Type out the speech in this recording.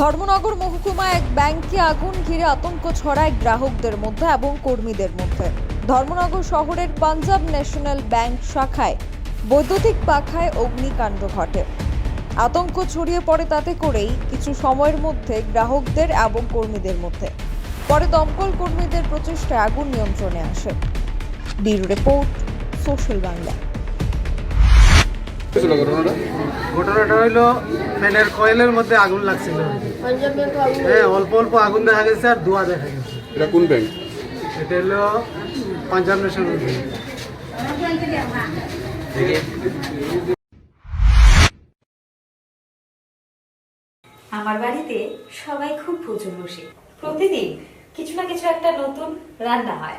ধর্মনগর মহকুমা এক ব্যাংকে আগুন ঘিরে আতঙ্ক ছড়ায় গ্রাহকদের মধ্যে এবং কর্মীদের মধ্যে। ধর্মনগর শহরের পাঞ্জাব ন্যাশনাল ব্যাংক শাখায় বৈদ্যুতিক পাখায় অগ্নিকাণ্ড ঘটে। আতঙ্ক ছড়িয়ে পড়ে তাতে করেই কিছু সময়ের মধ্যে গ্রাহকদের এবং কর্মীদের মধ্যে। পরে দমকল কর্মীদের প্রচেষ্টায় আগুন নিয়ন্ত্রণে আসে। Bureau report, social Bangla. ঘটনাটা? হইল ফ্যানের কয়েলের মধ্যে আগুন লাগছিল। হ্যাঁ অল্প অল্প আগুন দেখা গেছে আর ধোঁয়া দেখা গেছে। এটা কোন ব্যাংক এটা হলো পাঞ্জাব ন্যাশনাল ব্যাংক আমার বাড়িতে সবাই খুব প্রচুর বসে। প্রতিদিন কিছু না কিছু একটা নতুন রান্না হয়।